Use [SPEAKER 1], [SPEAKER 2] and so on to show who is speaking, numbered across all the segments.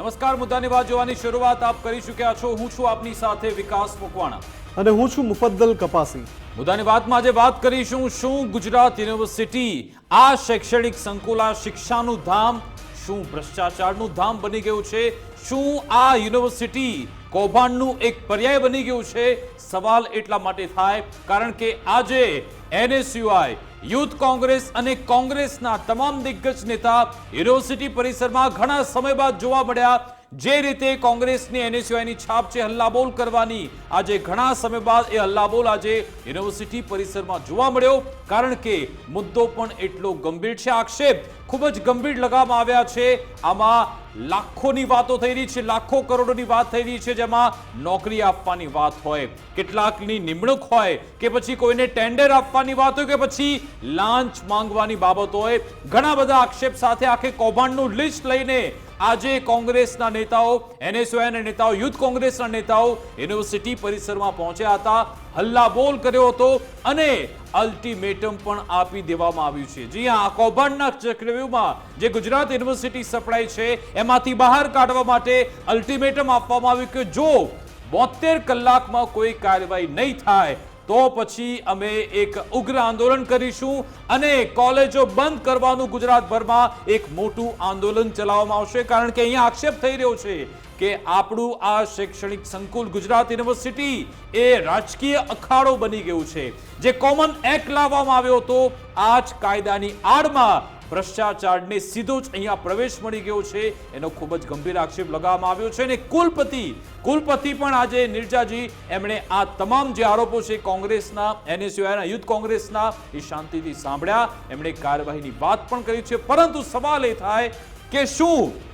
[SPEAKER 1] નમસ્કાર મુદ્દાની વાત જોવાની શરૂઆત આપ કરી ચૂક્યા છો. હું છું આપની સાથે વિકાસ મકવાણા.
[SPEAKER 2] અને હું છું મુફદ્દલ કપાસી.
[SPEAKER 1] મુદ્દાની વાતમાં આજે વાત કરીશું શું ગુજરાત યુનિવર્સિટી આ શૈક્ષણિક સંકુલ આ શિક્ષાનું ધામ શું ભ્રષ્ટાચારનું ધામ બની ગયું છે? શું આ યુનિવર્સિટી કૌભાંડનું એક પર્યાય બની ગયું છે? સવાલ એટલા માટે થાય કારણ કે આજે એનએસયુઆઈ, યુથ કોંગ્રેસ અને કોંગ્રેસના તમામ દિગ્ગજ નેતા યુનિવર્સિટી પરિસરમાં ઘણા સમય બાદ જોવા મળ્યા જે રીતે કોંગ્રેસની એનએસયુઆઈની છાપ છે, હલ્લાબોલ કરવાની. આજે ઘણા સમય બાદ એ હલ્લાબોલ આજે યુનિવર્સિટી પરિસરમાં જોવા મળ્યો. કારણ કે મુદ્દો પણ એટલો ગંભીર છે. આક્ષેપ ખૂબ જ ગંભીર લગાવવામાં આવ્યા છે. આમાં લાખોની વાતો થઈ રહી છે, લાખો કરોડોની વાત થઈ રહી છે, જેમાં નોકરી આપવાની વાત હોય, કેટલાકની નિમણૂક હોય, કે પછી કોઈને ટેન્ડર આપવાની વાત હોય, કે પછી લાંચ માંગવાની બાબત હોય. ઘણા બધા આક્ષેપ સાથે આખે કૌભાંડનું લિસ્ટ લઈને આજે કોંગ્રેસના નેતાઓ એનએસયુઆઈના નેતાઓ યુથ કોંગ્રેસના નેતાઓ યુનિવર્સિટી પરિસરમાં પહોંચ્યા હતા, હલ્લાબોલ કર્યો હતો અને અલ્ટિમેટમ પણ આપી દેવામાં આવ્યું છે. જી હા, કૌભાંડના ચક્રવ્યૂહમાં જે ગુજરાત યુનિવર્સિટી સપડાઈ છે, એમાંથી બહાર કાઢવા માટે અલ્ટિમેટમ આપવામાં આવ્યું કે જો બોતેર કલાકમાં કોઈ કાર્યવાહી નહીં થાય તો પછી અમે એક ઉગ્ર આંદોલન કરીશું અને કોલેજો બંધ કરવાનું ગુજરાતભરમાં એક મોટું આંદોલન ચલાવવામાં આવશે. કારણ કે અહીંયા આક્ષેપ થઈ રહ્યો છે કે આપણું આ શૈક્ષણિક સંકુલ ગુજરાત યુનિવર્સિટી એ રાજકીય અખાડો બની ગયું છે. જે કોમન એક્ટ લાવવામાં આવ્યો હતો, આ જ કાયદાની આડમાં ભ્રષ્ટાચારને સીધો જ અહીંયા પ્રવેશ મળી ગયો છે. એનો ખૂબ જ ગંભીર આક્ષેપ લગાવવામાં આવ્યો છે અને કુલપતિ કુલપતિ પણ આજે નિર્જાજી. એમણે આ તમામ જે આરોપો છે કોંગ્રેસના, એનએસયુઆઈના, યુથ કોંગ્રેસના, એ શાંતિથી સાંભળ્યા. એમણે કાર્યવાહીની વાત પણ કરી છે. પરંતુ સવાલ એ થાય કે શું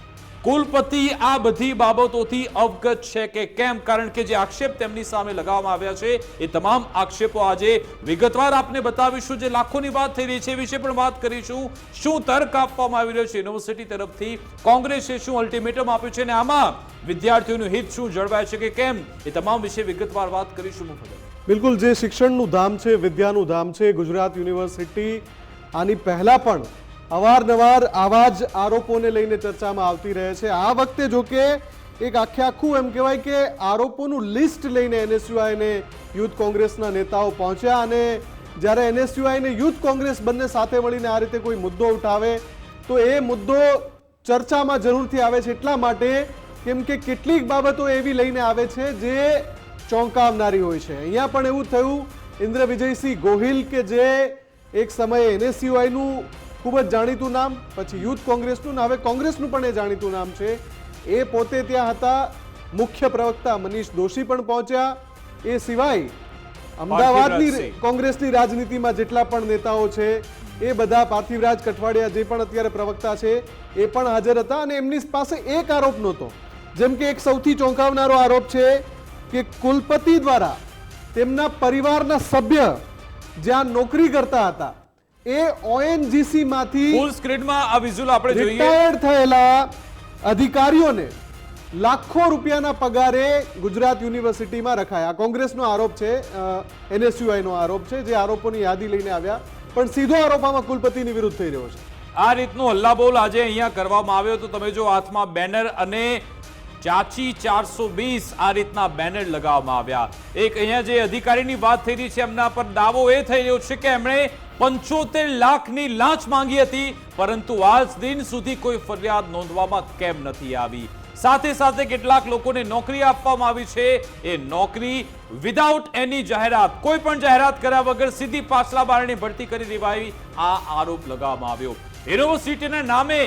[SPEAKER 1] કુલપતિ આ બધી બાબતોથી અવગત છે કે કેમ? કારણ કે જે આક્ષેપ તેમની સામે લગાવવામાં આવ્યા છે, એ તમામ આક્ષેપો આજે વિગતવાર આપને બતાવીશું. જે લાખોની વાત થઈ રહી છે, એ વિશે પણ વાત કરીશું. શું તર્ક આપવામાં આવી રહ્યો છે? યુનિવર્સિટી તરફથી કોંગ્રેસે શું અલ્ટિમેટમ આપ્યું છે? અને આમાં વિદ્યાર્થીઓનું હિત શું જળવાય છે કે કેમ? એ તમામ વિશે વિગતવાર વાત કરીશું મુફદ્દલ
[SPEAKER 2] બિલકુલ, જે શિક્ષણનું ધામ છે, વિદ્યાનું ધામ છે, ગુજરાત યુનિવર્સિટી, આની પહેલાં પણ અવારનવાર આવા જ આરોપોને લઈને ચર્ચામાં આવતી રહે છે. આ વખતે જો કે એક આખે આખું એમ કહેવાય કે આરોપોનું લિસ્ટ લઈને એનએસયુઆઈને યુથ કોંગ્રેસના નેતાઓ પહોંચ્યા અને જ્યારે એનએસયુઆઈને યુથ કોંગ્રેસ બંને સાથે મળીને આ રીતે કોઈ મુદ્દો ઉઠાવે, તો એ મુદ્દો ચર્ચામાં જરૂરથી આવે છે. એટલા માટે કેમ કે કેટલીક બાબતો એવી લઈને આવે છે જે ચોંકાવનારી હોય છે. અહીંયા પણ એવું થયું ઇન્દ્ર વિજયસિંહ ગોહિલ કે જે એક સમયે એનએસયુઆઈનું ખૂબ જ જાણીતું નામ પછી યુથ કોંગ્રેસનું ને હવે કોંગ્રેસનું પણ એ જાણીતું નામ છે. એ પોતે ત્યાં હતા મુખ્ય પ્રવક્તા મનીષ દોશી પણ પહોંચ્યા. એ સિવાય અમદાવાદની કોંગ્રેસની રાજનીતિમાં જેટલા પણ નેતાઓ છે એ બધા પાર્થિવરાજ કઠવાડિયા જે પણ અત્યારે પ્રવક્તા છે એ પણ હાજર હતા અને એમની પાસે એક આરોપ નહોતો. જેમ કે એક સૌથી ચોંકાવનારો આરોપ છે કે કુલપતિ દ્વારા તેમના પરિવારના સભ્ય જ્યાં નોકરી કરતા હતા એ ઓએનજીસી માંથી
[SPEAKER 1] ફૂલ સ્ક્રીનમાં આ વિઝ્યુઅલ આપણે જોઈએ.
[SPEAKER 2] રિટાયર્ડ થયેલા અધિકારીઓને લાખો રૂપિયાના પગારે ગુજરાત યુનિવર્સિટીમાં રખાયા. કોંગ્રેસનો આરોપ છે એનએસયુઆઈનો આરોપ છે જે આરોપોની યાદી લઈને આવ્યા. પણ સીધો આરોપ આમાં કુલપતિની વિરુદ્ધ થઈ રહ્યો છે.
[SPEAKER 1] આ રીતનો હલ્લાબોલ આજે અહીંયા કરવામાં આવ્યો. તો તમે જો હાથમાં બેનર અને ચાચી ચારસો વીસ આ રીતના બેનર લગાવવામાં આવ્યા. એક અહીંયા જે અધિકારીની વાત થઈ રહી છે, એમના પર દાવો એ થઈ રહ્યો છે કે એમણે પંચોતેર લાખની લાંચ માંગી હતી, પરંતુ આજ દિન સુધી કોઈ ફરિયાદ નોંધવામાં કેમ નથી આવી? સાથે સાથે કેટલાક લોકોને નોકરી આપવામાં આવી છે. એ નોકરી વિધાઉટ એની જાહેરાત, કોઈ પણ જાહેરાત કર્યા વગર સીધી પાછલા બારણે ભરતી કરી દેવાઈ આ આરોપ લગાવવામાં આવ્યો. યુનિવર્સિટીના નામે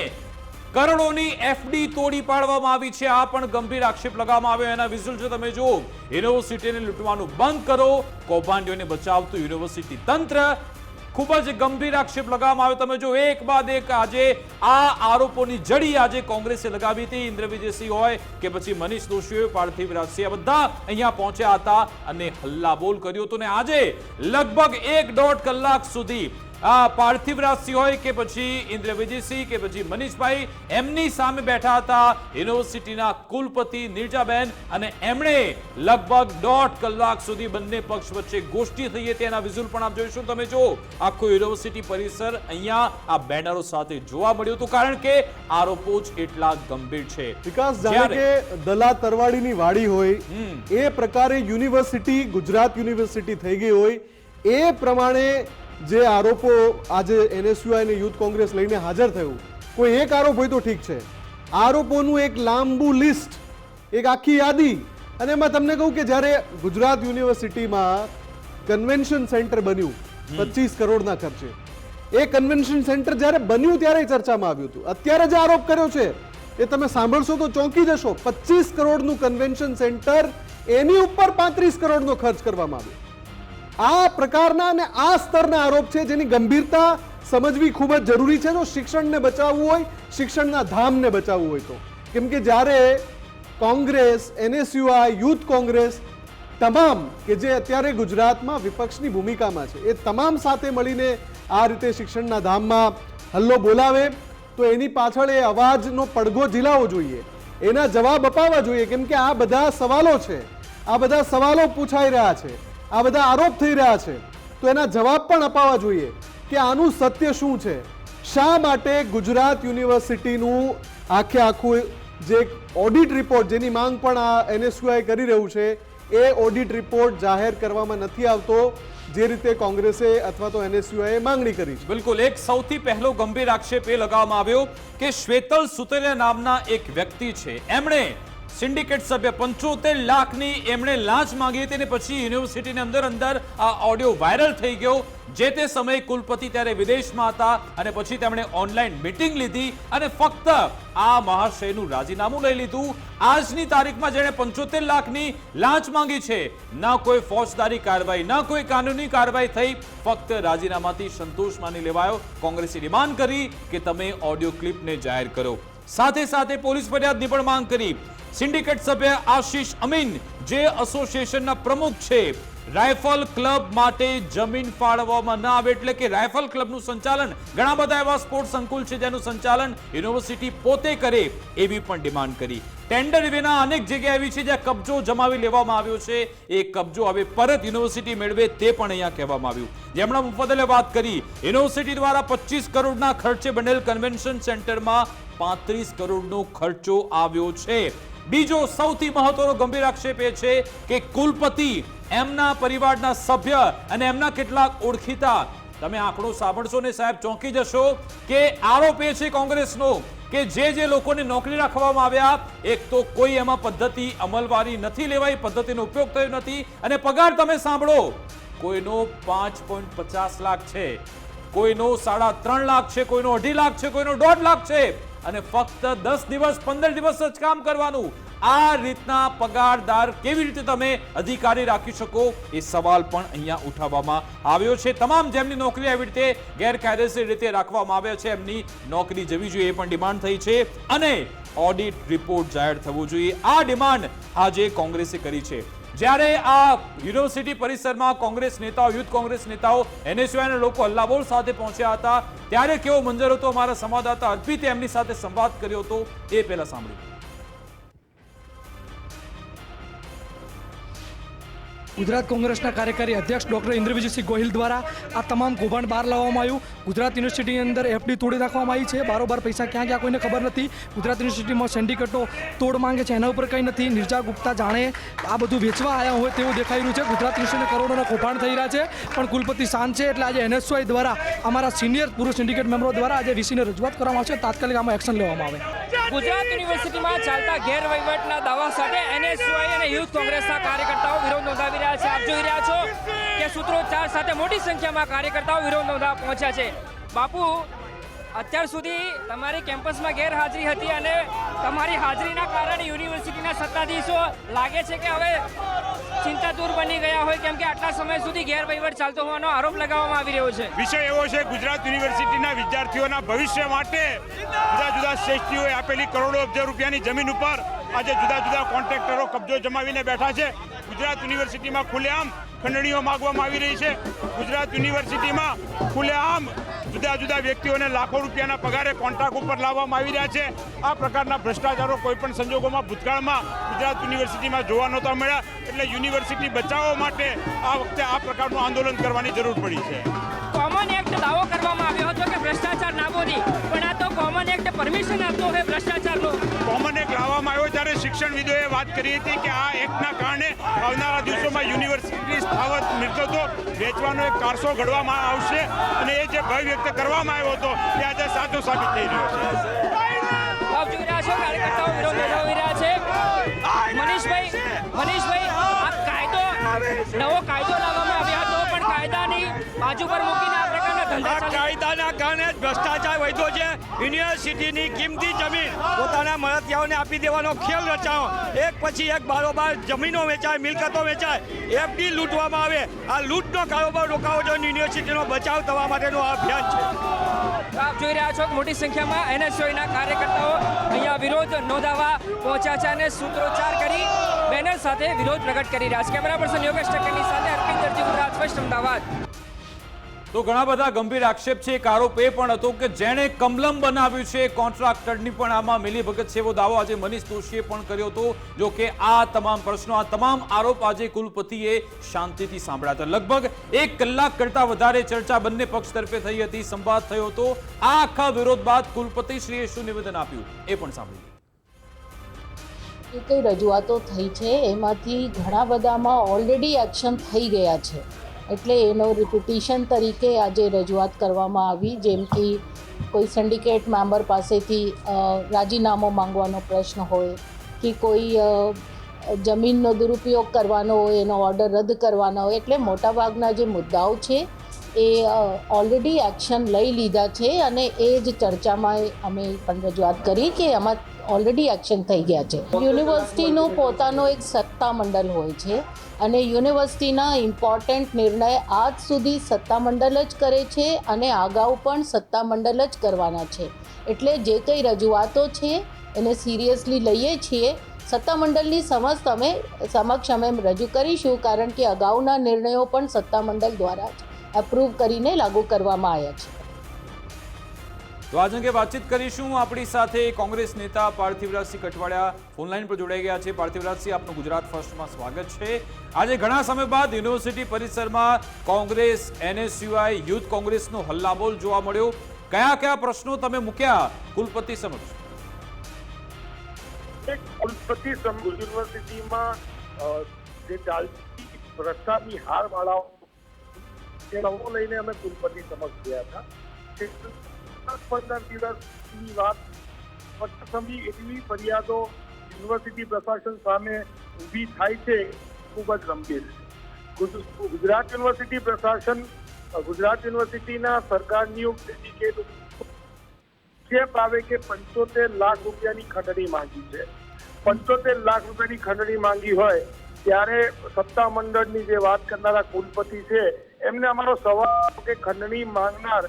[SPEAKER 1] કરોડોની એફડી તોડી પાડવામાં આવી છે. આ પણ ગંભીર આક્ષેપ લગાવવામાં આવ્યો. એના વિઝ્યુઅલ જો તમે જુઓ, યુનિવર્સિટીને લૂંટવાનું બંધ કરો. કૌભાંડીઓને બચાવતું યુનિવર્સિટી તંત્ર. ખૂબ જ ગંભીર આક્ષેપ લગાવવામાં આવ્યો. તમે જો એક બાદ એક આજે આ આરોપોની જડી આજે કોંગ્રેસે લગાવી હતી. ઇન્દ્ર વિજયસિંહ હોય કે પછી મનીષ દોશી હોય પાર્થિવ રાજસિંહ બધા અહીંયા પહોંચ્યા હતા અને હલ્લાબોલ કર્યો હતો. ને આજે લગભગ એક દોઢ કલાક સુધી આ પાર્થિવરાજસિંહ હોય કે પછી ઇન્દ્ર વિજયસિંહ કે પછી મનીષભાઈ એમની સામે બેઠા હતા યુનિવર્સિટીના કુલપતિ નીરજાબેન અને એમણે લગભગ દોઢ કલાક સુધી બંને પક્ષ વચ્ચે ગોષ્ઠી થઈ હતી. એના વિઝ્યુઅલ પણ આપ જોઈશું. તમે જો આખું યુનિવર્સિટી પરિસર અહીંયા આ બેનરો સાથે જોવા મળ્યું હતું. કારણ કે આરોપો જ એટલા ગંભીર છે.
[SPEAKER 2] વિકાસ જાણે
[SPEAKER 1] જ્યારે-
[SPEAKER 2] કે દલા તરવાડીની વાડી હોય એ પ્રકારે યુનિવર્સિટી ગુજરાત યુનિવર્સિટી થઈ ગઈ હોય એ પ્રમાણે જે આરોપો આજે એનએસયુઆઈ અને યુથ કોંગ્રેસ લઈને હાજર થયું કોઈ એક આરોપ હોય તો ઠીક છે. આરોપોનું એક લાંબુ લિસ્ટ એક આખી યાદી અને એમાં તમને કહું કે જ્યારે ગુજરાત યુનિવર્સિટીમાં કન્વેન્શન સેન્ટર બન્યું પચીસ કરોડના ખર્ચે. એ કન્વેન્શન સેન્ટર જ્યારે બન્યું ત્યારે ચર્ચામાં આવ્યું હતું. અત્યારે જે આરોપ કર્યો છે એ તમે સાંભળશો તો ચોંકી જશો. પચીસ કરોડનું કન્વેન્શન સેન્ટર એની ઉપર પાંત્રીસ કરોડનો ખર્ચ કરવામાં આવ્યો. આ પ્રકારના અને આ સ્તરના આરોપ છે જેની ગંભીરતા સમજવી ખૂબ જ જરૂરી છે. જો શિક્ષણને બચાવવું હોય, શિક્ષણના ધામને બચાવવું હોય તો. કેમ કે જ્યારે કોંગ્રેસ, એનએસયુઆઈ, યુથ કોંગ્રેસ તમામ કે જે અત્યારે ગુજરાતમાં વિપક્ષની ભૂમિકામાં છે, એ તમામ સાથે મળીને આ રીતે શિક્ષણના ધામમાં હલ્લો બોલાવે, તો એની પાછળ એ અવાજનો પડઘો ઝીલાવવો જોઈએ. એના જવાબ અપાવવા જોઈએ. કેમ કે આ બધા સવાલો છે. આ બધા સવાલો પૂછાઈ રહ્યા છે. આ બધા આરોપ થઈ રહ્યા છે. તો એના જવાબ પણ અપાવવા જોઈએ કે આનું સત્ય શું છે. શા માટે ગુજરાત યુનિવર્સિટીનું આખે આખું જે ઓડિટ રિપોર્ટ જેની માંગ પણ આ એનએસયુઆઈ કરી રહ્યું છે, એ ઓડિટ રિપોર્ટ જાહેર કરવામાં નથી આવતો, જે રીતે કોંગ્રેસે અથવા તો એનએસયુઆઈએ માંગણી કરી છે.
[SPEAKER 1] બિલકુલ. એક સૌથી પહેલો ગંભીર આક્ષેપ એ લગાવવામાં આવ્યો કે શ્વેતલ સુતરિયા નામના એક વ્યક્તિ છે. એમણે સિન્ડિકેટ સભ્ય પંચોતેર લાખની એમણે લાંચ માંગી હતી અને પછી યુનિવર્સિટીની અંદર અંદર આ ઓડિયો વાયરલ થઈ ગયો. જે તે સમયે કુલપતિ ત્યારે વિદેશમાં હતા અને પછી તેમણે ઓનલાઈન મીટિંગ લીધી અને ફક્ત આ મહાશયનું રાજીનામું લઈ લીધું. આજની તારીખમાં જેણે પંચોતેર લાખની લાંચ માંગી છે, ના કોઈ ફોજદારી કાર્યવાહી, ના કોઈ કાનૂની કાર્યવાહી થઈ. ફક્ત રાજીનામાથી સંતોષ માની લેવાયો. કોંગ્રેસે ડિમાન્ડ કરી કે તમે ઓડિયો ક્લિપને જાહેર કરો. સાથે સાથે પોલીસ ફરિયાદની પણ માંગ કરી. સિન્ડિકેટ સભ્ય આશીષ અમીન, જે એસોસિએશનના પ્રમુખ છે રાઇફલ ક્લબ માટે જમીન ફાળવવામાં ન આવે એટલે કે રાઇફલ ક્લબનું સંચાલન ઘણા બધા એવા સ્પોર્ટ્સ સંકુલ છે જેનું સંચાલન યુનિવર્સિટી પોતે કરે એવી પણ ડિમાન્ડ કરી. ટેન્ડર વિના અનેક જગ્યા એવી છે જ્યાં કબજો જમાવી લેવામાં આવ્યો છે. એ કબજો હવે પરત યુનિવર્સિટી મેળવે તે પણ અહીંયા કહેવામાં આવ્યું. જેમણે મુફદલે વાત કરી, યુનિવર્સિટી દ્વારા પચીસ કરોડના ખર્ચે બનેલ કન્વેન્શન સેન્ટરમાં પાંત્રીસ કરોડનો ખર્ચો આવ્યો છે. બીજો સૌથી મહત્વનો ગંભીર આક્ષેપ એ છે કે કુલપતિ એમના પરિવારના સભ્ય અને એમના કેટલાક ઓળખીતા. તમે આંકડો સાંભળશો ને સાહેબ, ચોંકી જશો કે આરોપ એ છે કોંગ્રેસનો કે જે જે લોકોને નોકરી રાખવામાં આવ્યા, એક તો કોઈ એમાં પદ્ધતિ અમલવારી નથી લેવાઈ, પદ્ધતિનો ઉપયોગ થયો નથી. અને પગાર તમે સાંભળો, કોઈનો પાંચ પોઈન્ટ પચાસ લાખ છે, કોઈનો સાડા ત્રણ લાખ છે, કોઈનો અઢી લાખ છે, કોઈનો દોઢ લાખ છે. અને ફક્ત દસ દિવસ, પંદર દિવસ જ કામ કરવાનું. આ રીતના પગારદાર કેવી રીતે તમે અધિકારી રાખી શકો એ સવાલ પણ અહીંયા ઉઠાવવામાં આવ્યો છે. તમામ જેમની નોકરી આવી રીતે ગેરકાયદેસર રીતે રાખવામાં આવ્યા છે, એમની નોકરી જવી જોઈએ એ પણ ડિમાન્ડ થઈ છે. અને ઓડિટ રિપોર્ટ જાહેર થવો જોઈએ. આ ડિમાન્ડ આજે કોંગ્રેસે કરી છે. જ્યારે આ યુનિવર્સિટી પરિસરમાં કોંગ્રેસ નેતાઓ, યુથ કોંગ્રેસ નેતાઓ એનએસયુઆઈના લોકો હલ્લાબોલ સાથે પહોંચ્યા હતા, ત્યારે કેવો મંજર હતો અમારા સંવાદદાતા અર્પિતે એમની સાથે સંવાદ કર્યો હતો, એ પહેલા સાંભળ્યું
[SPEAKER 3] ગુજરાત કોંગ્રેસના કાર્યકારી અધ્યક્ષ ડોક્ટર ઇન્દ્રવિજયસિંહ ગોહિલ દ્વારા આ તમામ કૌભાંડ બહાર લાવવામાં આવ્યું. ગુજરાત યુનિવર્સિટીની અંદર એફડી તોડી નાખવામાં આવી છે. બારોબાર પૈસા ક્યાં ક્યાં કોઈને ખબર નથી. ગુજરાત યુનિવર્સિટીમાં સિન્ડિકેટો તોડ માંગે છે એના ઉપર કંઈ નથી. નિર્જા ગુપ્તા જાણે આ બધું વેચવા આવ્યા હોય તેવું દેખાઈ રહ્યું છે. ગુજરાત યુનિવર્સિટીના કરોડોના કૌભાંડ થઈ રહ્યા છે. પણ કુલપતિ શાંત છે એટલે આજે એનએસયુઆઈ દ્વારા અમારા સિનિયર પૂર્વ સિન્ડિકેટ મેમ્બરો દ્વારા આજે વીસીને રજૂઆત કરવામાં આવશે. તાત્કાલિક આમાં એક્શન લેવામાં આવે.
[SPEAKER 4] ગુજરાત યુનિવર્સિટીમાં ચાલતા ગેરવહીવટના દાવા સાથે એનએસયુઆઈ અને યુથ કોંગ્રેસના કાર્યકર્તાઓ વિરોધ નોંધાવી રહ્યા છે. આપ જોઈ રહ્યા છો કે સૂત્રોચ્ચાર સાથે મોટી સંખ્યામાં કાર્યકર્તાઓ વિરોધ નોંધાવા પહોંચ્યા છે. બાપુ, અત્યાર સુધી તમારી કેમ્પસમાં ગેરહાજરી હતી અને તમારી હાજરીના કારણે યુનિવર્સિટીના સત્તાધીશો લાગે છે કે હવે ચિંતાતુર બની ગયા હોય કેમ કે આટલા સમય સુધી ગેરવહીવટ ચાલતો હોવાનો આરોપ લગાવવામાં આવી રહ્યો છે.
[SPEAKER 5] વિષય એવો છે, ગુજરાત યુનિવર્સિટીના વિદ્યાર્થીઓના ભવિષ્ય માટે જુદા જુદા શ્રેષ્ઠીઓએ આપેલી કરોડો અબજો રૂપિયાની જમીન ઉપર આજે જુદા જુદા કોન્ટ્રાક્ટરો કબજો જમાવીને બેઠા છે. ગુજરાત યુનિવર્સિટીમાં ખુલ્લેઆમ ખંડણીઓ માગવામાં આવી રહી છે. ગુજરાત યુનિવર્સિટીમાં ખુલ્લેઆમ જુદા જુદા વ્યક્તિઓને લાખો રૂપિયાના પગારે કોન્ટ્રાક્ટ ઉપર લાવવામાં આવી રહ્યા છે. આ પ્રકારના ભ્રષ્ટાચારો કોઈપણ સંજોગોમાં ભૂતકાળમાં ગુજરાત યુનિવર્સિટીમાં જોવા નહોતા મળ્યા. એટલે યુનિવર્સિટી બચાવવા માટે આ વખતે આ પ્રકારનું આંદોલન કરવાની જરૂર પડી છે.
[SPEAKER 4] કોમન એક્ટ દાવો કરવામાં આવ્યો હતો કે ભ્રષ્ટાચાર નાબૂદી, પણ આ કોમન એક્ટ પરમિશન આપતો હોય ભ્રષ્ટાચારનો.
[SPEAKER 5] કોમન એક્ટ લાવવામાં આવ્યો ત્યારે શિક્ષણવિદોએ વાત કરી હતી કે આ એક્ટના કારણે આવનારા દિવસોમાં યુનિવર્સિટી સ્થાવત મિલકતો વેચવાનો એક કારસો ઘડવામાં આવશે અને એ જે ભય વ્યક્ત કરવામાં આવ્યો હતો તે આજે સાચો સાબિત થઈ રહ્યો છે
[SPEAKER 4] કાર્યકર્તાઓ વિરોધ નોંધાવી રહ્યા છે. મનીષભાઈ મનીષભાઈ આ કાયદો નવો કાયદો લાવવામાં બાજુ પર મૂકીને આ પ્રકારના ધંધા
[SPEAKER 6] કાયદાના કારણે જ ભ્રષ્ટાચાર વધ્યો છે. યુનિવર્સિટીની કિંમતી જમીન પોતાના મળતિયાઓને આપી દેવાનો ખેલ રચાયો. એક પછી એક બારોબાર જમીનો વેચાય મિલકતો વેચાય. એફડી લૂંટવામાં આવે. આ લૂંટનો કારોબાર રોકાવો જોઈએ યુનિવર્સિટીનો બચાવ થવા માટેનું આ અભિયાન છે.
[SPEAKER 4] આપ જોઈ રહ્યા છો કે મોટી સંખ્યામાં એનએસયુના કાર્યકર્તાઓ અહીંયા વિરોધ નોંધાવવા પહોંચ્યા છે અને સૂત્રોચ્ચાર કરી બેનર સાથે વિરોધ પ્રગટ કરી રહ્યા છે. કેમેરા પર્સન યોગેશ ઠક્કરની સાથે અર્પિત દરજી ગુજરાત ફર્સ્ટ અમદાવાદ.
[SPEAKER 1] તો ઘણા બધા ગંભીર આક્ષેપ છે. એક આરોપ એ પણ હતો કે જેણે કમલમ બનાવ્યું છે. કોન્ટ્રાક્ટરની પણ આમાં મિલીભગત છે એવો દાવો આજે મનીષ દોશીએ પણ કર્યો હતો. જો કે આ તમામ પ્રશ્નો, આ તમામ આરોપ આજે કુલપતિએ શાંતિથી સાંભળ્યા હતા. લગભગ એક કલાક કરતા વધારે ચર્ચા બંને પક્ષ તરફે થઈ હતી, સંવાદ થયો હતો. આ આખા વિરોધ બાદ કુલપતિશ્રીએ શું નિવેદન આપ્યું એ પણ સાંભળ્યું
[SPEAKER 7] જે કંઈ રજૂઆતો થઈ છે? એમાંથી ઘણા બધામાં ઓલરેડી એક્શન થઈ ગયા છે. એટલે એનો રિપ્યુટેશન તરીકે આજે રજૂઆત કરવામાં આવી, જેમ કે કોઈ સિન્ડિકેટ મેમ્બર પાસેથી રાજીનામો માંગવાનો પ્રશ્ન હોય કે કોઈ જમીનનો દુરુપયોગ કરવાનો હોય, એનો ઓર્ડર રદ કરવાનો હોય, એટલે મોટાભાગના જે મુદ્દાઓ છે એ ઓલરેડી એક્શન લઈ લીધા છે અને એ જ ચર્ચામાં અમે પણ રજૂઆત કરી કે એમાં ઓલરેડી એક્શન થઈ ગયા છે. યુનિવર્સિટીનો પોતાનો એક સત્તામંડળ હોય છે અને યુનિવર્સિટીના ઇમ્પોર્ટન્ટ નિર્ણય આજ સુધી સત્તામંડળ જ કરે છે અને અગાઉ પણ સત્તામંડળ જ કરવાના છે. એટલે જે કંઈ રજૂઆતો છે એને સિરિયસલી લઈએ છીએ. સત્તામંડળની સમક્ષ અમે સમક્ષ અમે રજૂ કરીશું કારણ કે અગાઉના નિર્ણયો પણ સત્તામંડળ દ્વારા જ એપ્રૂવ કરીને લાગુ કરવામાં આવ્યા છે.
[SPEAKER 1] તો આજ અંગે વાતચીત કરીશું. આપણી સાથે કોંગ્રેસ નેતા પાર્થિવરાજસિંહ કઠવાડિયા ફોનલાઈન પર જોડાઈ ગયા છે. પાર્થિવરાજસિંહ, આપનું ગુજરાત ફર્સ્ટમાં સ્વાગત છે. આજે ઘણા સમય બાદ યુનિવર્સિટી પરિસરમાં કોંગ્રેસ, એનએસયુઆઈ, યુથ કોંગ્રેસનો હલ્લાબોલ જોવા મળ્યો. કયા કયા પ્રશ્નો તમે મૂક્યા કુલપતિ સમક્ષ?
[SPEAKER 8] કુલપતિ યુનિવર્સિટીમાં જે ચાલતી ભ્રષ્ટાની હાર વાળાઓ લઈને અમે કુલપતિ સમક્ષ ગયા હતા. પંદર દિવસની વાત. પ્રથમની એટલી ફરિયાદો યુનિવર્સિટી પ્રશાસન સામે ઊભી થાય છે, ખૂબ જ ગંભીર. ગુજરાત યુનિવર્સિટી પ્રશાસન, ગુજરાત યુનિવર્સિટીના સરકાર નિયુક્ત ડેડિકેટ જે આવે કે પંચોતેર લાખ રૂપિયાની ખંડણી માંગી છે. પંચોતેર લાખ રૂપિયાની ખંડણી માંગી હોય, ત્યારે સત્તા મંડળની જે વાત કરનારા કુલપતિ છે, એમને અમારો સવાલ કે ખંડણી માંગનાર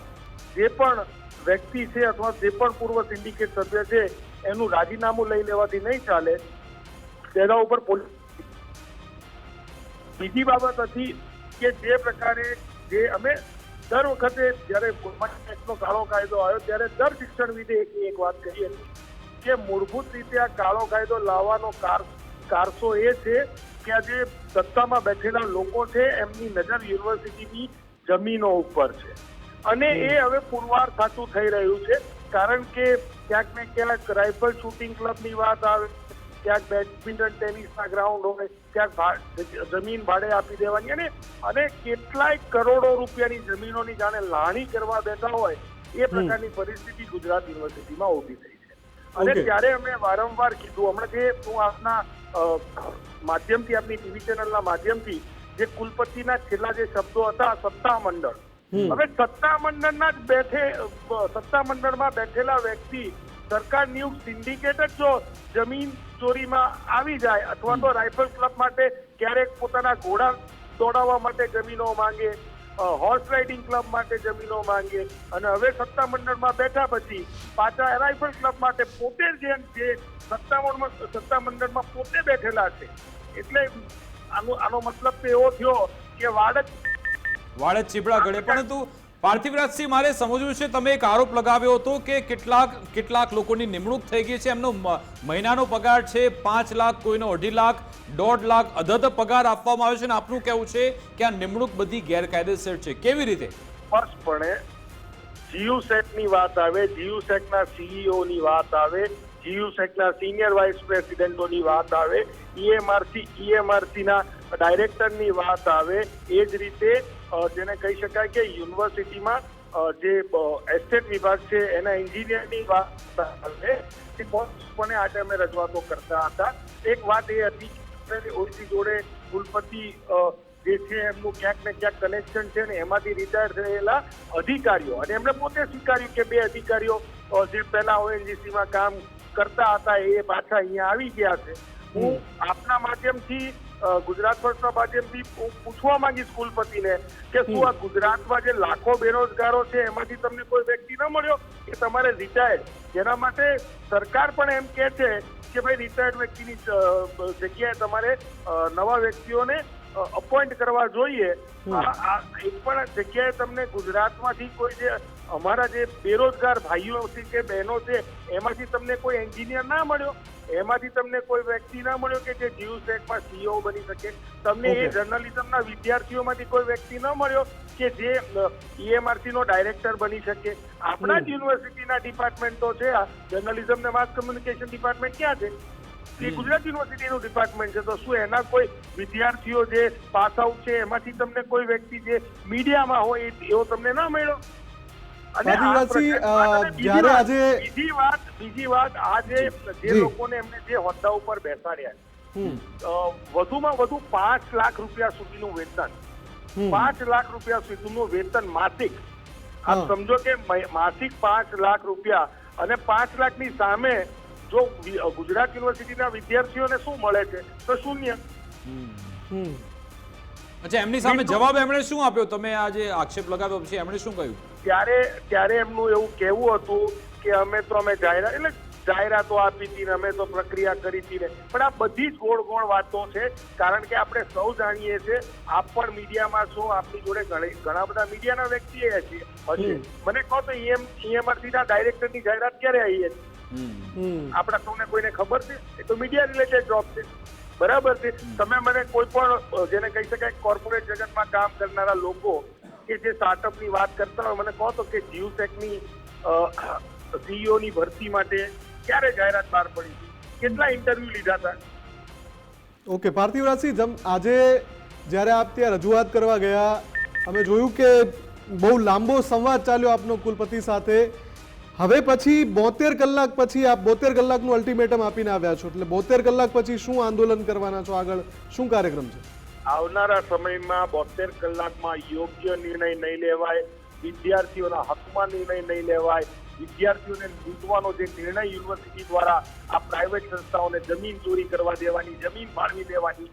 [SPEAKER 8] જે પણ વ્યક્તિ છે અથવા જે પણ પૂર્વ સિન્ડિકેટ સભ્ય છે, એનું રાજીનામું લઈ લેવાથી નહીં ચાલે. તેના ઉપર પોલીસ બીજી બાબત હતી કે જે પ્રકારે જે અમે દર વખતે જ્યારે એક્ટનો કાળો કાયદો આવ્યો, ત્યારે દર શિક્ષણવિદે એક એક વાત કહી હતી કે મૂળભૂત રીતે આ કાળો કાયદો લાવવાનો કાર, કારસો એ છે કે આ જે સત્તામાં બેઠેલા લોકો છે, એમની નજર યુનિવર્સિટીની જમીનો ઉપર છે. અને એ હવે પુરવાર થતું થઈ રહ્યું છે. કારણ કે ક્યાંક ને ક્યાંક રાઇફલ શૂટિંગ ક્લબની વાત આવે ક્યાંક બેડમિન્ટન ટેનિસના ગ્રાઉન્ડ હોય ક્યાંક જમીન ભાડે આપી દેવાની અને અને કેટલાય કરોડો રૂપિયાની જમીનોની જાણે લાણી કરવા બેઠા હોય એ પ્રકારની પરિસ્થિતિ ગુજરાત યુનિવર્સિટીમાં ઊભી થઈ છે. અને ત્યારે અમે વારંવાર કીધું હમણાં જે હું આપના માધ્યમથી આપની ટીવી ચેનલના માધ્યમથી જે કુલપતિના છેલ્લા જે શબ્દો હતા સત્તા મંડળ હવે સત્તામંડળ જ બેઠે અ, સત્તા બેઠેલા વ્યક્તિ સરકાર નિયુક્ત સિન્ડિકેટ જ જો જમીન ચોરીમાં આવી જાય અથવા તો રાઇફલ ક્લબ માટે ક્યારેક પોતાના ઘોડા દોડાવવા માટે જમીનો માંગે હોર્સ રાઇડિંગ ક્લબ માટે જમીનો માંગે અને હવે સત્તામંડળમાં બેઠા પછી પાછા રાઇફલ ક્લબ માટે પોતે જ જે સત્તામંડળમાં સત્તા પોતે બેઠેલા છે. એટલે આનો આનો મતલબ તો એવો થયો કે વાડ
[SPEAKER 1] વાડે ચીબડા ગળે. પરંતુ પાર્થિવરાજસિંહ મારે સમજવું છે, તમે એક આરોપ લગાવ્યો હતો કે કેટલાક કેટલાક લોકોની નિમણૂક થઈ ગઈ છે. એમનો મહિનાનો પગાર છે પાંચ લાખ કોઈનો અઢી લાખ, દોઢ લાખ, અધધ પગાર આપવામાં આવ્યો છે અને આપનું કહેવું છે કે આ નિમણૂક બધી ગેરકાયદેસર છે. કેવી રીતે?
[SPEAKER 8] સ્પષ્ટપણે જીયુ સેટની વાત આવે, જીયુ સીઈઓની વાત આવે, જીયુ સેટના સિનિયર વાઇસ પ્રેસિડેન્ટોની વાત આવે ઈએમઆરસી ઈએમઆરસીના ડાયરેક્ટરની વાત આવે, એ જ રીતે જેને કહી શકાય કે યુનિવર્સિટીમાં જે એસ્ટેટ વિભાગ છે એના એન્જિનિયરની વાત છે એ સ્પષ્ટપણે આજે અમે રજૂઆતો કરતા હતા? એક વાત એ હતી કે ઓઈસી જોડે કુલપતિ જે છે એમનું ક્યાંક ને ક્યાંક કનેક્શન છે ને એમાંથી રિટાયર થયેલા અધિકારીઓ અને એમણે પોતે સ્વીકાર્યું કે બે અધિકારીઓ જે પહેલા ઓએનજીસીમાં કામ કરતા હતા એ પાછા અહીંયા આવી ગયા છે. હું આપના માધ્યમથી ગુજરાત માધ્યમથી હું પૂછવા માંગી સ્કૂલપતિને કે શું આ ગુજરાતમાં જે લાખો બેરોજગારો છે એમાંથી તમને કોઈ વ્યક્તિ ન મળ્યો? કે તમારે રિટાયર્ડ જેના માટે સરકાર પણ એમ કહે છે કે ભાઈ રિટાયર્ડ વ્યક્તિની જગ્યાએ તમારે નવા વ્યક્તિઓને અપોઇન્ટ કરવા જોઈએ. આ એક પણ જગ્યાએ તમને ગુજરાતમાંથી કોઈ જે અમારા જે બેરોજગાર ભાઈઓ છે કે બહેનો છે એમાંથી તમને કોઈ એન્જિનિયર ના મળ્યો? એમાંથી તમને કોઈ વ્યક્તિ ના મળ્યો કે જે જીવ સેટમાં સીઈઓ બની શકે? તમને એ જર્નલિઝમના વિદ્યાર્થીઓમાંથી કોઈ વ્યક્તિ ન મળ્યો કે જે ઈએમઆરસી નો ડાયરેક્ટર બની શકે? આપણા જ યુનિવર્સિટીના ડિપાર્ટમેન્ટો છે આ. જર્નલિઝમ ને માસ કમ્યુનિકેશન ડિપાર્ટમેન્ટ ક્યાં છે? એ ગુજરાત યુનિવર્સિટીનું ડિપાર્ટમેન્ટ છે. તો શું એના કોઈ વિદ્યાર્થીઓ જે પાસ આઉટ છે એમાંથી તમને કોઈ વ્યક્તિ જે મીડિયામાં હોય એ- એવો તમને ના મળ્યો?
[SPEAKER 2] આદિવાસી, જ્યારે આજે-
[SPEAKER 8] બીજી વાત બીજી વાત આજે જે. લોકોને એમને જે હોદ્દા ઉપર બેસાડ્યા વધુમાં વધુ પાંચ લાખ રૂપિયા સુધીનું વેતન. પાંચ લાખ રૂપિયા સુધીનું વેતન માસિક. આપ સમજો કે માસિક પાંચ લાખ રૂપિયા અને પાંચ લાખની સામે જો ગુજરાત યુનિવર્સિટીના વિદ્યાર્થીઓને શું મળે છે તો શૂન્ય.
[SPEAKER 1] અચ્છા એમની સામે જવાબ એમણે શું આપ્યો? તમે આ જે આક્ષેપ લગાવ્યો પછી એમણે શું કહ્યું?
[SPEAKER 8] ત્યારે ત્યારે એમનું એવું કહેવું હતું કે અમે તો અમે જાહેરાત એટલે જાહેરાતો આપી હતી ને અમે તો પ્રક્રિયા કરી હતી ને. પણ આ બધી જ ગોળ ગોળ વાતો છે કારણ કે આપણે સૌ જાણીએ છીએ આપ પણ મીડિયામાં છો આપની જોડે ઘણા બધા મીડિયાના વ્યક્તિ એ છીએ હજી મને કહો તો ઈએમ ઈએમઆરસી ના ડાયરેક્ટરની જાહેરાત ક્યારે આવી હતી આપણા સૌને કોઈને ખબર છે? એ તો મીડિયા રિલેટેડ જોબ છે. બરાબર છે. તમે મને કોઈ પણ જેને કહી શકાય કોર્પોરેટ જગતમાં કામ કરનારા લોકો કે જે સ્ટાર્ટઅપની વાત કરતા હોય, મને કહો તો કે જીવટેકની સીઈઓ ની ભરતી માટે ક્યારે જાહેરાત બહાર પડી? કેટલા ઇન્ટરવ્યુ લીધા હતા?
[SPEAKER 2] ઓકે, પાર્થિવરાજસિંહ આજે જ્યારે આપ ત્યાં રજૂઆત કરવા ગયા, અમે જોયું કે બહુ લાંબો સંવાદ ચાલ્યો આપનો કુલપતિ સાથે. હવે પછી બોતેર કલાક પછી આપ બોતેર કલાકનું અલ્ટિમેટમ આપીને આવ્યા છો. એટલે બોતેર કલાક પછી શું આંદોલન કરવાના છો આગળ? શું કાર્યક્રમ છે?
[SPEAKER 8] આવનારા સમયમાં બોતેર કલાકમાં યોગ્ય નિર્ણય નહીં લેવાય, વિદ્યાર્થીઓના હકમાં નિર્ણય નહીં લેવાય, વિદ્યાર્થીઓને લૂંટવાનો જે નિર્ણય યુનિવર્સિટી દ્વારા આ પ્રાઇવેટ સંસ્થાઓને જમીન ચોરી કરવા દેવાની, જમીન ફાળવી દેવાની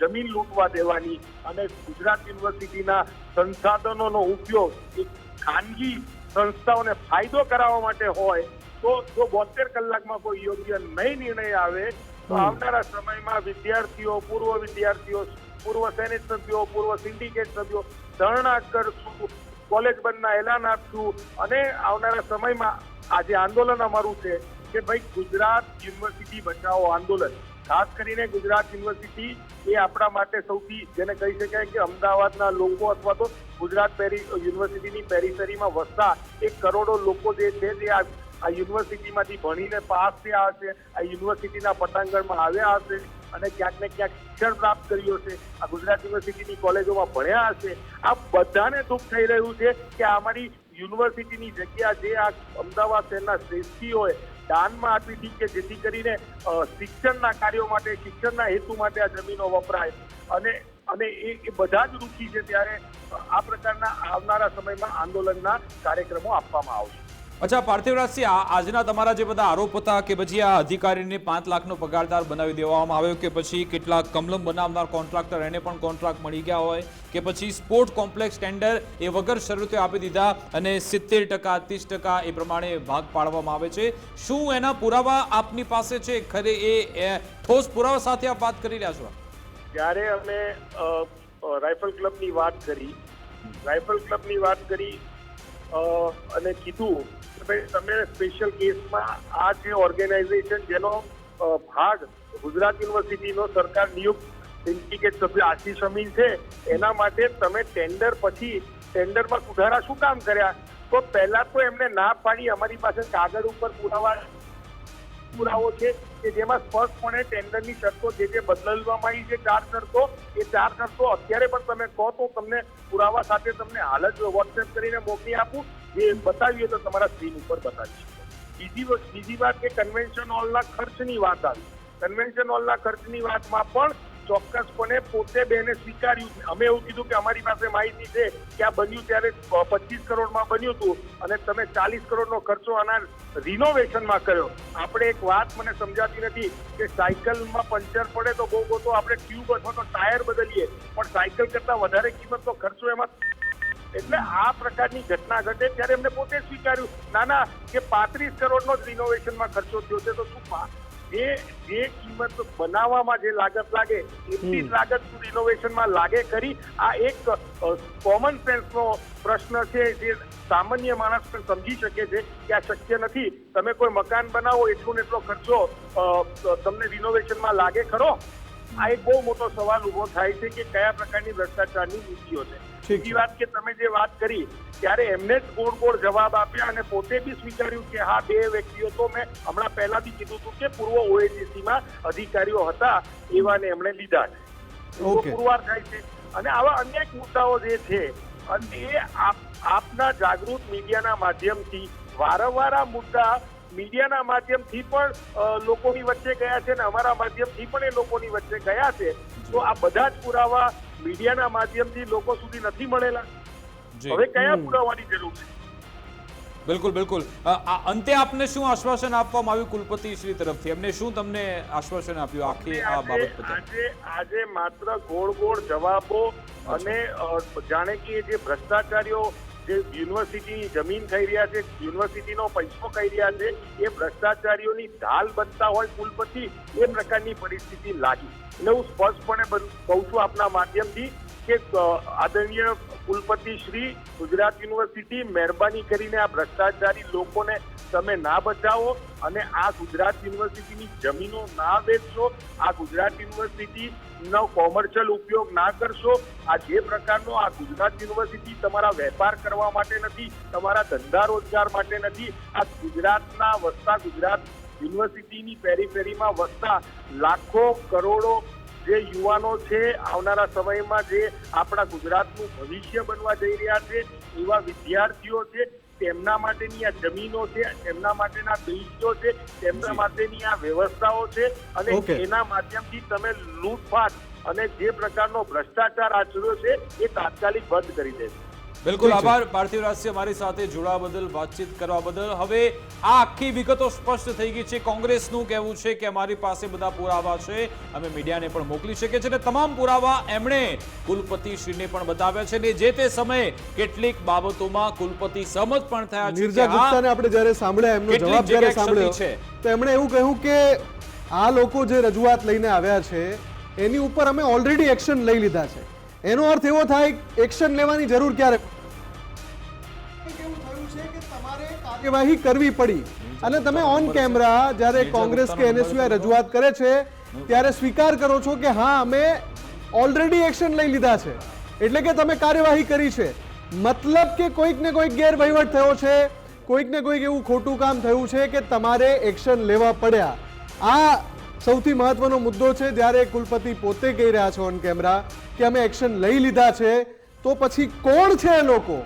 [SPEAKER 8] જમીન લૂંટવા દેવાની અને ગુજરાત યુનિવર્સિટીના સંસાધનોનો ઉપયોગ એક ખાનગી સંસ્થાઓને ફાયદો કરાવવા માટે હોય તો જો બોતેર કલાકમાં કોઈ યોગ્ય નહીં નિર્ણય આવે તો આવનારા સમયમાં વિદ્યાર્થીઓ પૂર્વ વિદ્યાર્થીઓ પૂર્વ સેનેટ સભ્યો પૂર્વ સિન્ડિકેટ સભ્યો ધરણા કરશું કોલેજ બંધના એલાન આપશું અને આવનારા સમયમાં આજે આંદોલન અમારું છે કે ભાઈ ગુજરાત યુનિવર્સિટી બચાવો આંદોલન. ખાસ કરીને ગુજરાત યુનિવર્સિટી એ આપણા માટે સૌથી, જેને કહી શકાય કે અમદાવાદના લોકો અથવા તો ગુજરાત પેરી, યુનિવર્સિટીની પેરિસરીમાં વસતા એક કરોડો લોકો જે છે આ આ યુનિવર્સિટીમાંથી ભણીને પાસ થયા હશે, આ યુનિવર્સિટીના પટાંગણમાં આવ્યા હશે અને ક્યાંક ને ક્યાંક શિક્ષણ પ્રાપ્ત કર્યું હશે, આ ગુજરાત યુનિવર્સિટીની કોલેજોમાં ભણ્યા હશે. આ બધાને દુઃખ થઈ રહ્યું છે કે અમારી યુનિવર્સિટીની જગ્યા જે આ અમદાવાદ શહેરના શ્રેષ્ઠીઓએ દાનમાં આપી હતી કે જેથી કરીને શિક્ષણના કાર્યો માટે, શિક્ષણના હેતુ માટે આ જમીનો વપરાય. અને અને એ બધા જ દુઃખી છે ત્યારે આ પ્રકારના આવનારા સમયમાં આંદોલનના કાર્યક્રમો આપવામાં આવશે.
[SPEAKER 1] અચ્છા પાર્થિવરાજસિંહ આજના તમારા જે બધા આરોપ હતા કે પછી આ અધિકારીને પાંચ લાખનો પગારદાર બનાવી દેવામાં આવ્યો કે પછી કેટલાક કમલમ બનાવનાર કોન્ટ્રાક્ટર, એને પણ કોન્ટ્રાક્ટ મળી ગયા હોય, કે પછી સ્પોર્ટ કોમ્પ્લેક્સ ટેન્ડર એ વગર શરતે આપી દીધા અને સિત્તેર ટકા, ત્રીસ ટકા એ પ્રમાણે ભાગ પાડવામાં આવે છે. શું એના પુરાવા આપની પાસે છે? ખરે એ ઠોસ પુરાવા સાથે આપ વાત કરી રહ્યા છો?
[SPEAKER 8] જ્યારે અમે રાઇફલ ક્લબની વાત કરી રાઇફલ ક્લબની વાત કરી અને કીધું કે ભાઈ તમે સ્પેશિયલ કેસમાં આ જે ઓર્ગેનાઇઝેશન જેનો ભાગ ગુજરાત યુનિવર્સિટીનો સરકાર નિયુક્ત સિન્ડિકેટ સભ્ય આશીષ અમીન છે, એના માટે તમે ટેન્ડર પછી ટેન્ડરમાં સુધારા શું કામ કર્યા? તો પહેલા તો એમને ના પાડી, અમારી પાસે કાગળ ઉપર પુરાવા પુરાવો છે કે જેમાં સ્પષ્ટપણે ટેન્ડરની શરતો જે જે બદલવામાં આવી છે, ચાર શરતો, એ ચાર શરતો અત્યારે પણ તમે કહો તો તમને પુરાવા સાથે તમને હાલ જ વોટ્સએપ કરીને મોકલી આપું. જે બતાવીએ તો તમારા સ્ક્રીન ઉપર બતાવી શકો. બીજી બીજી વાત કે કન્વેન્શન હોલના ખર્ચની વાત આવી. કન્વેન્શન હોલના ખર્ચની વાતમાં પણ ચોક્કસપણે પોતે બેને સ્વીકાર્યું. અમે એવું કીધું કે અમારી પાસે માહિતી છે કે આ બન્યું ત્યારે પચીસ કરોડમાં બન્યું હતું અને તમે ચાલીસ કરોડનો ખર્ચો આના રિનોવેશનમાં કર્યો. આપણે એક વાત મને સમજાતી નથી કે સાયકલમાં પંચર પડે તો બહુ તો આપણે ટ્યુબ અથવા તો ટાયર બદલીએ. પણ સાયકલ કરતાં વધારે કિંમતનો ખર્ચો એમાં એટલે આ પ્રકારની ઘટના ઘટે ત્યારે એમને પોતે સ્વીકાર્યું. ના ના, કે પાંત્રીસ કરોડનો જ રિનોવેશનમાં ખર્ચો થયો છે તો શું જે જે કિંમત બનાવવામાં જે લાગત લાગે એટલી જ લાગત શું રિનોવેશનમાં લાગે કરી આ એક કોમન સેન્સનો પ્રશ્ન છે જે સામાન્ય માણસ પણ સમજી શકે છે કે આ શક્ય નથી. તમે કોઈ મકાન બનાવો એટલો ને એટલો ખર્ચો તમને રિનોવેશનમાં લાગે ખરો? આ એક બહુ મોટો સવાલ ઊભો થાય છે કે કયા પ્રકારની ભ્રષ્ટાચારની નીતિઓ છે. બીજી વાત કે તમે જે વાત કરી ત્યારે એમને જ ગોળ ગોળ જવાબ આપ્યા અને પોતે બી સ્વીકાર્યું કે હા બે વ્યક્તિઓ તો મેં હમણાં પહેલા બી કીધું હતું કે પૂર્વ ONGC અધિકારીઓ હતા એવાને એમણે લીધા છે. પુરવાર થાય છે. અને આવા અનેક મુદ્દાઓ જે છે અને એ આપ આપના જાગૃત મીડિયાના માધ્યમથી વારંવાર આ મુદ્દા મીડિયાના માધ્યમથી પણ લોકોની વચ્ચે ગયા છે અને અમારા માધ્યમથી પણ એ લોકોની વચ્ચે ગયા છે. તો આ બધા જ પુરાવા મીડિયાના માધ્યમથી લોકો સુધી નથી મળેલા. હવે કયા પુરાવાની જરૂર છે?
[SPEAKER 1] બિલકુલ બિલકુલ. આ અંતે આપને શું આશ્વાસન આપવામાં આવ્યું કુલપતિ શ્રી તરફથી? એમને શું તમને આશ્વાસન આપ્યું આખી આ બાબત પર
[SPEAKER 8] આજે આજે માત્ર ગોળ ગોળ જવાબો અને જાણે કે જે ભ્રષ્ટાચારીઓ જે યુનિવર્સિટીની જમીન ખાઈ રહ્યા છે. યુનિવર્સિટીનો પૈસો ખાઈ રહ્યા છે. એ ભ્રષ્ટાચારીઓની ઢાલ બનતા હોય કુલપતિ એ પ્રકારની પરિસ્થિતિ લાગી. એટલે હું સ્પષ્ટપણે કહું છું આપના માધ્યમથી કે આદરણીય કુલપતિ શ્રી ગુજરાત યુનિવર્સિટી મહેરબાની કરીને આ ભ્રષ્ટાચારી લોકોને તમે ના બચાવો અને આ ગુજરાત યુનિવર્સિટીની જમીનો ના વેચશો, આ ગુજરાત યુનિવર્સિટી નો કોમર્શિયલ ઉપયોગ ના કરશો, આ જે પ્રકારનો આ ગુજરાત યુનિવર્સિટી તમારા વેપાર કરવા માટે નથી, તમારા ધંધા રોજગાર માટે નથી, આ ગુજરાતના વસતા ગુજરાત યુનિવર્સિટીની પેરીફેરીમાં વસતા લાખો કરોડો જે યુવાનો છે આવનારા સમયમાં જે આપણા ગુજરાતનું ભવિષ્ય બનવા જઈ રહ્યા છે એવા વિદ્યાર્થીઓ છે તેમના માટેની આ જમીનો છે તેમના માટેના બીજો છે તેમના માટેની આ વ્યવસ્થાઓ છે અને એના માધ્યમથી તમે લૂંટફાટ અને જે પ્રકારનો ભ્રષ્ટાચાર આચર્યો છે એ તાત્કાલિક બંધ કરી દેશે
[SPEAKER 1] બિલકુલ આભાર. પાર્થિવ રાજસિંહ અમારી સાથે જોડાવા બદલ વાતચીત કરવા બદલ હવે આ આખી વિગતો સ્પષ્ટ થઈ ગઈ છે. કોંગ્રેસનું કહેવું છે કે અમારી પાસે બધા પુરાવા છે. અમે મીડિયાને પણ મોકલી શકીએ છીએ અને તમામ પુરાવા એમણે કુલપતિશ્રીને પણ બતાવ્યા છે અને જે તે સમયે કેટલીક બાબતોમાં કુલપતિ સહમત પણ થયા છે
[SPEAKER 2] નિર્જા ગુપ્તાને આપણે જ્યારે સાંભળ્યા એમનો જવાબ જ્યારે સાંભળ્યો
[SPEAKER 1] છે.
[SPEAKER 2] તો એમણે એવું કહ્યું કે આ લોકો જે રજૂઆત લઈને આવ્યા છે એની ઉપર અમે ઓલરેડી એક્શન લઈ લીધા છે. એનો અર્થ એવો થાય એક્શન લેવાની જરૂર ક્યારે? થયું છે તમારે કાર્યવાહી કરવી પડી? અને તમે ઓન કેમેરા જ્યારે કોંગ્રેસ કે એનએસયુઆઈ રજૂઆત કરે છે ત્યારે સ્વીકાર કરો છો કે હા અમે ઓલરેડી એક્શન લઈ લીધા છે. એટલે કે તમે કાર્યવાહી કરી છે. મતલબ કે કોઈક ને કોઈક ગેરવહીવટ થયો છે કોઈક ને કોઈક એવું ખોટું કામ થયું છે કે તમારે એક્શન લેવા પડ્યા. આ સૌથી મહત્વનો મુદ્દો છે, જ્યારે કુલપતિ પોતે કહી રહ્યા છે ઓન કેમેરા કે અમે એક્શન લઈ લીધા છે, તો પછી કોણ છે એ લોકો?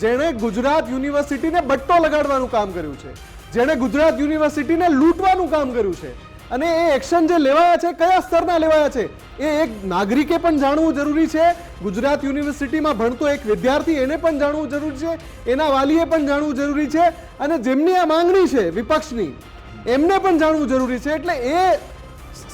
[SPEAKER 2] જેણે ગુજરાત યુનિવર્સિટીને બટ્ટો લગાડવાનું કામ કર્યું છે. જેણે ગુજરાત યુનિવર્સિટીને લૂંટવાનું કામ કર્યું છે. અને એ એક્શન જે લેવાયા છે, કયા સ્તરના લેવાયા છે, એ એક નાગરિકે પણ જાણવું જરૂરી છે. ગુજરાત યુનિવર્સિટીમાં ભણતો એક વિદ્યાર્થી એને પણ જાણવું જરૂરી છે, એના વાલીએ પણ જાણવું જરૂરી છે. અને જેમની આ માંગણી છે, વિપક્ષની એમને પણ જાણવું જરૂરી છે, એટલે એ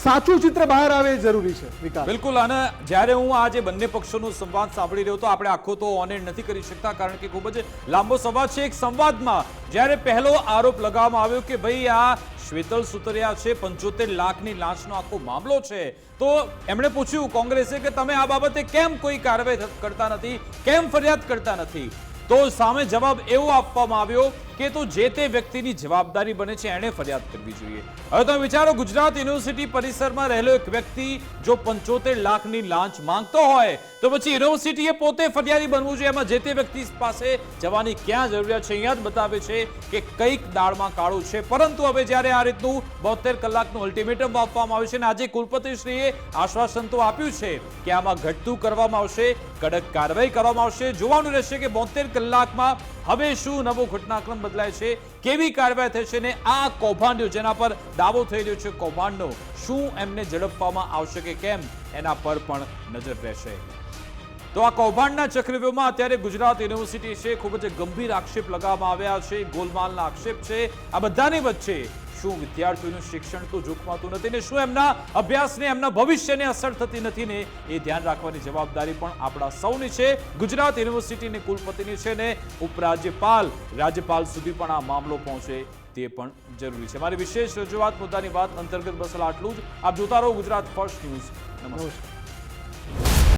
[SPEAKER 2] સાચું ચિત્ર બહાર આવે જરૂરી છે, વિકાસ.
[SPEAKER 1] બિલકુલ, અને જ્યારે હું આ જે બંને પક્ષોનો સંવાદ સાંભળી રહ્યો તો આપણે આખો તો ઓન એન્ડ નથી કરી શકતા, કારણ કે ખૂબ જ લાંબો સંવાદ છે. એક સંવાદમાં જ્યારે પહેલો આરોપ લગાવવામાં આવ્યો કે ભાઈ આ શ્વેતલ સુતરિયા છે, પંચોતેર લાખની લાંચનો આખો મામલો છે, તો એમણે પૂછ્યું કોંગ્રેસે કે તમે આ બાબતે કેમ કોઈ કાર્યવાહી કરતા નથી, કેમ ફરિયાદ કરતા નથી? તો સામે જવાબ એવો આપવામાં આવ્યો કે તો જે તે વ્યક્તિની જવાબદારી બને છે, એણે ફરિયાદ કરવી જોઈએ. હવે તમે વિચારો, ગુજરાત યુનિવર્સિટી પરિસરમાં રહેલો એક વ્યક્તિ જો પંચોતેર લાખની લાંચ માંગતો હોય, તો પછી યુનિવર્સિટીએ પોતે ફરિયાદી બનવું જોઈએ. એમાં જે તે વ્યક્તિ પાસે જવાની ક્યાં જરૂરિયાત છે, અહીંયા જ બતાવે છે કે કંઈક દાળમાં કાળું છે. પરંતુ હવે જ્યારે આ રીતનું બોતેર કલાકનું અલ્ટિમેટમ આપવામાં આવ્યું છે અને આજે કુલપતિશ્રીએ આશ્વાસન તો આપ્યું છે કે આમાં ઘટતું કરવામાં આવશે, કડક કાર્યવાહી કરવામાં આવશે. જોવાનું રહેશે કે બોતેર કલાકમાં હવે શું નવો ઘટનાક્રમ બદલાય છે, કેવી કાર્યવાહી થશે ને આ કૌભાંડો જેના પર દાવો થઈ રહ્યો છે, કૌભાંડનો શું એમને ઝડપવામાં આવશે કે કેમ, એના પર પણ નજર રહેશે. તો આ કૌભાંડના ચક્રવ્યૂહમાં અત્યારે ગુજરાત યુનિવર્સિટી છે, ખૂબ જ ગંભીર આક્ષેપ લગાવવામાં આવ્યા છે, ગોલમાલના આક્ષેપ છે, આ બધાની વચ્ચે શું વિદ્યાર્થીઓનું શિક્ષણ તો જોખમાતું નથી ને શું એમના અભ્યાસને, એમના ભવિષ્યને અસર થતી નથી ને એ ધ્યાન રાખવાની જવાબદારી પણ આપણા સૌની છે. ગુજરાત યુનિવર્સિટીની કુલપતિની છે ને ઉપરાજ્યપાલ. રાજ્યપાલ સુધી પણ આ મામલો પહોંચે તે પણ જરૂરી છે. મારી વિશેષ રજૂઆત મુદ્દાની વાત અંતર્ગત બસલા આટલું જ. આપ જોતા રહો ગુજરાત ફર્સ્ટ ન્યૂઝ. નમસ્કાર.